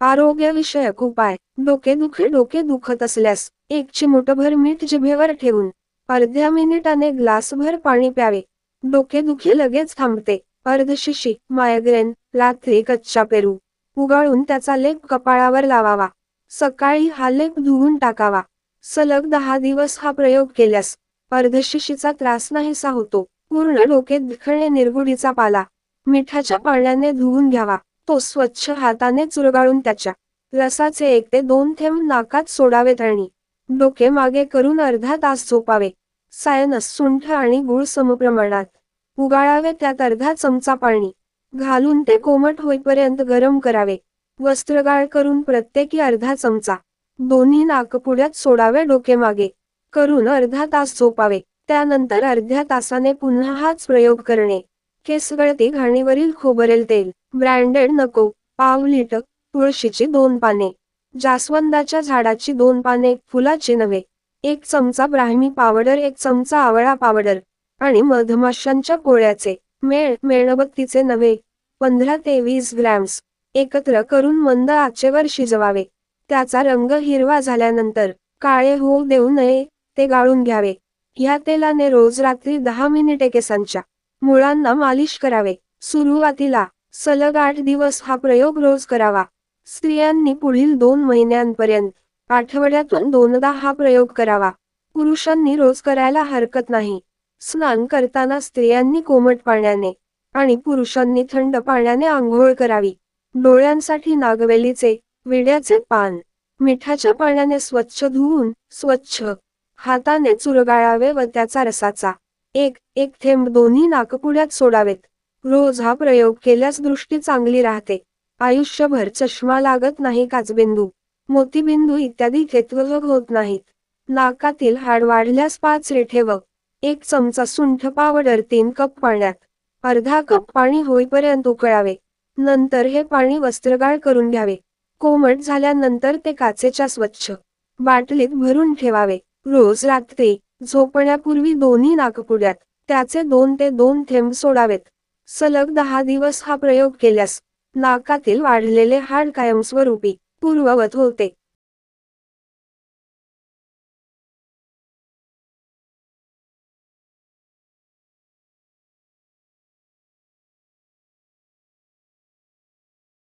आरोग्यविषयक उपाय. डोकेदुखी डोके दुखत असल्यास एक चिमुटभर मीठ जिभेवर ठेवून अर्ध्या मिनिटाने ग्लासभर पाणी प्यावे. डोकेदुखी लगेच थांबते. अर्धशिशी मायग्रेन रात्री कच्चा पेरू. उगाळून त्याचा लेप कपाळावर लावावा. सकाळी हा लेप धुवून टाकावा. सलग दहा दिवस हा प्रयोग केल्यास अर्धशिशीचा त्रास नाहीसा होतो. पूर्ण डोके दुखणे निरगुडीचा पाला. मिठाच्या पाण्याने धुवून घ्यावा. तो स्वच्छ हाताने चुरगाळून त्याच्या रसाचे एक ते दोन थेंब नाकात सोडावेत आणि डोके मागे करून अर्धा तास झोपावे. सायनस सुंठ आणि गुळ समप्रमाणात उगाळावे त्यात अर्धा चमचा पाणी घालून ते कोमट होईपर्यंत गरम करावे. वस्त्रगाळ करून प्रत्येकी अर्धा चमचा दोन्ही नाकपुड्यात सोडावे डोके मागे करून अर्धा तास झोपावे. त्यानंतर अर्ध्या तासाने पुन्हा हाच प्रयोग करणे. केस गळती घाणीवरील खोबरेल तेल ब्रँडेड नको पाव लिटर तुळशीची दोन पाने. जास्वंदाच्या झाडाची दोन पाने फुलाची नव्हे एक चमचा ब्राह्मी पावडर एक चमचा आवळा पावडर आणि मधमाशांच्या पोळ्याचे मेळ मेणबत्तीचे नव्हे पंधरा ते वीस ग्रॅम्स. एकत्र करून मंद आचेवर शिजवावे. त्याचा रंग हिरवा झाल्यानंतर काळे होऊ देऊ नये ते गाळून घ्यावे. ह्या तेलाने रोज रात्री दहा मिनिटे केसांच्या मुळांना मालिश करावे. सुरुवातीला सलग आठ दिवस हा प्रयोग रोज करावा. स्त्रियांनी पुढील दोन महिन्यांपर्यंत आठवड्यातून दोनदा हा प्रयोग करावा. पुरुषांनी रोज करायला हरकत नाही. स्नान करताना स्त्रियांनी कोमट पाण्याने आणि पुरुषांनी थंड पाण्याने आंघोळ करावी. डोळ्यांसाठी नागवेलीचे विड्याचे पान मिठाच्या पाण्याने स्वच्छ धुवून स्वच्छ हाताने चुरगाळावे व त्याचा रसाचा एक एक थेंब दोन्ही नाकपुड्यात सोडावेत. रोज हा प्रयोग केल्यास दृष्टी चांगली राहते. आयुष्यभर चष्मा लागत नाही काचबिंदू. मोतीबिंदू इत्यादी खेत्वग होत नाहीत. नाकातील हाड वाढल्यास पाच रेठेव एक चमचा सुंठ पावडर तीन कप पाण्यात अर्धा कप पाणी होईपर्यंत उकळावे. नंतर हे पाणी वस्त्रगाळ करून घ्यावे. कोमट झाल्यानंतर ते काचेच्या स्वच्छ बाटलीत भरून ठेवावे. रोज रात्री झोपण्यापूर्वी दोन्ही नाकपुड्यात त्याचे दोन ते दोन थेंब सोडावेत. सलग दहा दिवस हा प्रयोग केल्यास नाकातील वाढलेले हाड कायमस्वरूपी पूर्ववत होते.